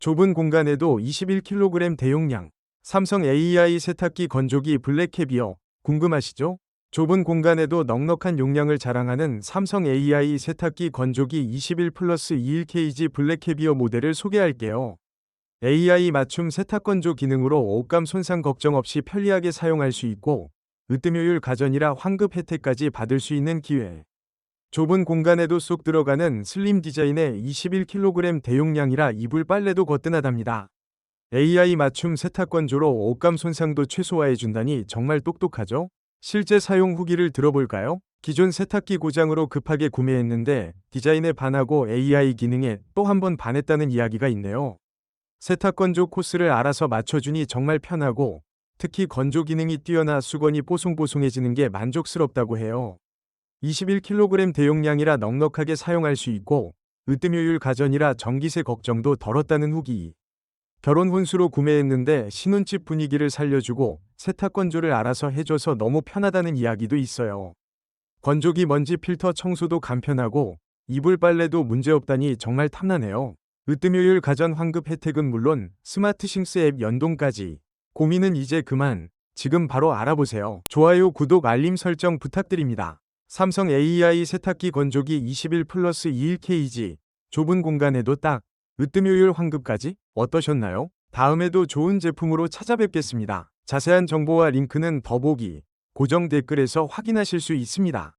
좁은 공간에도 21kg 대용량. 삼성 AI 세탁기 건조기 블랙캡이요. 궁금하시죠? 좁은 공간에도 넉넉한 용량을 자랑하는 삼성 AI 세탁기 건조기 21 플러스 21kg 블랙캡이어 모델을 소개할게요. AI 맞춤 세탁 건조 기능으로 옷감 손상 걱정 없이 편리하게 사용할 수 있고 으뜸효율 가전이라 환급 혜택까지 받을 수 있는 기회. 좁은 공간에도 쏙 들어가는 슬림 디자인의 21kg 대용량이라 이불 빨래도 거뜬하답니다. AI 맞춤 세탁 건조로 옷감 손상도 최소화해준다니 정말 똑똑하죠? 실제 사용 후기를 들어볼까요? 기존 세탁기 고장으로 급하게 구매했는데 디자인에 반하고 AI 기능에 또 한 번 반했다는 이야기가 있네요. 세탁 건조 코스를 알아서 맞춰주니 정말 편하고 특히 건조 기능이 뛰어나 수건이 뽀송뽀송해지는 게 만족스럽다고 해요. 21kg 대용량이라 넉넉하게 사용할 수 있고 으뜸효율 가전이라 전기세 걱정도 덜었다는 후기. 결혼 혼수로 구매했는데 신혼집 분위기를 살려주고 세탁 건조를 알아서 해줘서 너무 편하다는 이야기도 있어요. 건조기 먼지 필터 청소도 간편하고 이불 빨래도 문제없다니 정말 탐나네요. 으뜸효율 가전 환급 혜택은 물론 스마트싱스 앱 연동까지 고민은 이제 그만 지금 바로 알아보세요. 좋아요, 구독, 알림 설정 부탁드립니다. 삼성 AI 세탁기 건조기 21 플러스 21kg 좁은 공간에도 딱 으뜸효율 환급까지 어떠셨나요? 다음에도 좋은 제품으로 찾아뵙겠습니다. 자세한 정보와 링크는 더보기 고정 댓글에서 확인하실 수 있습니다.